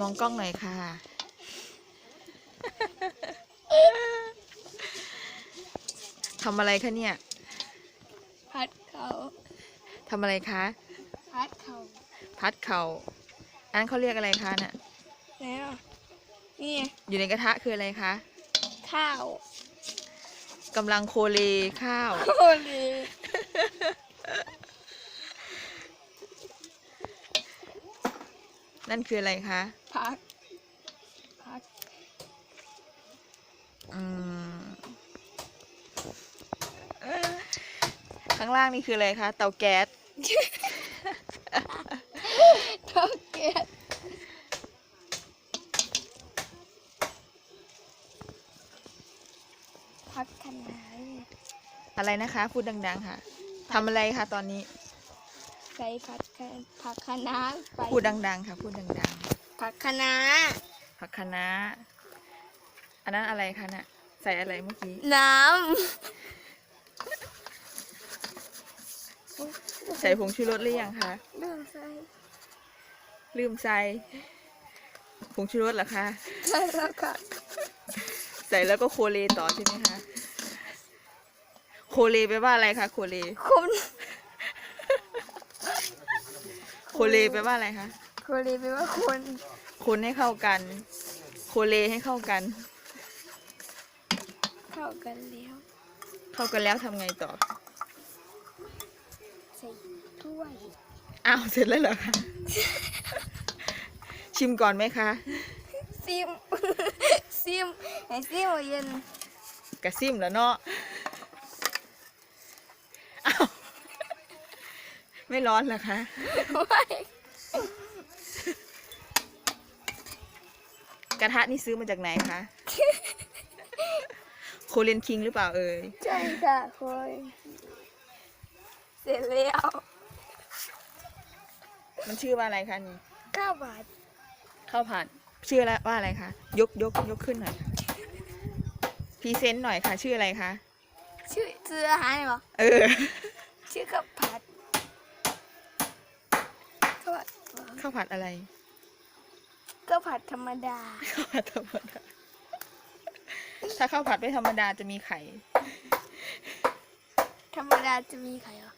มองกล้องหน่อยค่ะ ทำอะไรคะเนี่ย พัดเขาทำอะไรคะ พัดเขาพัดเขาอันนั้นเขาเรียกอะไรคะน่ะ แล้วนี่ไงอยู่ในกระทะคืออะไรคะ ข้าวกำลังโคเลข้าว โคลี นั่นคืออะไรคะ พัก พัก อืมข้างล่างนี่คืออะไรคะ เตาแก๊ส เท่าเกตพักขนาดอะไรนะคะ พูดดัง ๆ ค่ะทำอะไรคะตอนนี้ ใส่ผัดคะผักคะน้าไปพูดดัง ๆ ค่ะพูดดังผักคะน้าๆผักคะน้าอันนั้นอะไรคะน่ะใส่อะไรเมื่อกี้น้ใส่ผงชูรสหรือยังคะำเรื่องใส่ลืมใส่ผงชูรสเหรอคะใส่แล้วค่ะใส่แล้วก็โคเลต่อใช่ไหมคะโคเลแปลว่าอะไรคะโคเลคุณ โคเลแปลว่าอะไรคะโคลีแปลว่าคุณคนให้เข้ากัน โคเลให้เข้ากัน เข้ากันแล้ว เข้ากันแล้วทำไงต่อใส่ถ้วยอ้าวเสร็จแล้วเหรอคะชิมก่อนไหมคะซิมซิมให้ซิมเอาเย็นกระซิมแล้วเนาะ อ้าว ไม่ร้อนเหรอคะไว้กระทะนี่ซื้อมาจากไหนคะ โคเรียนคิงหรือเปล่าเอ่ย ใช่ค่ะคุยเสร็จแล้วมันชื่อว่าอะไรคะนี่เก้าบาทข้าวผัด ชื่ออะไรว่าอะไรคะ ยกยกยกขึ้นหน่อยค่ะพรีเซนต์หน่อยค่ะ ชื่ออะไรคะ ชื่อชื่ออาหารเหรอ เออ ชื่อข้าวผัดข้าวผัด ข้าวผัดอะไรข้าวผัดธรรมดา ข้าวผัดธรรมดา ถ้าข้าวผัดไม่ธรรมดาจะมีไข่ ธรรมดาจะมีไข่เหรอ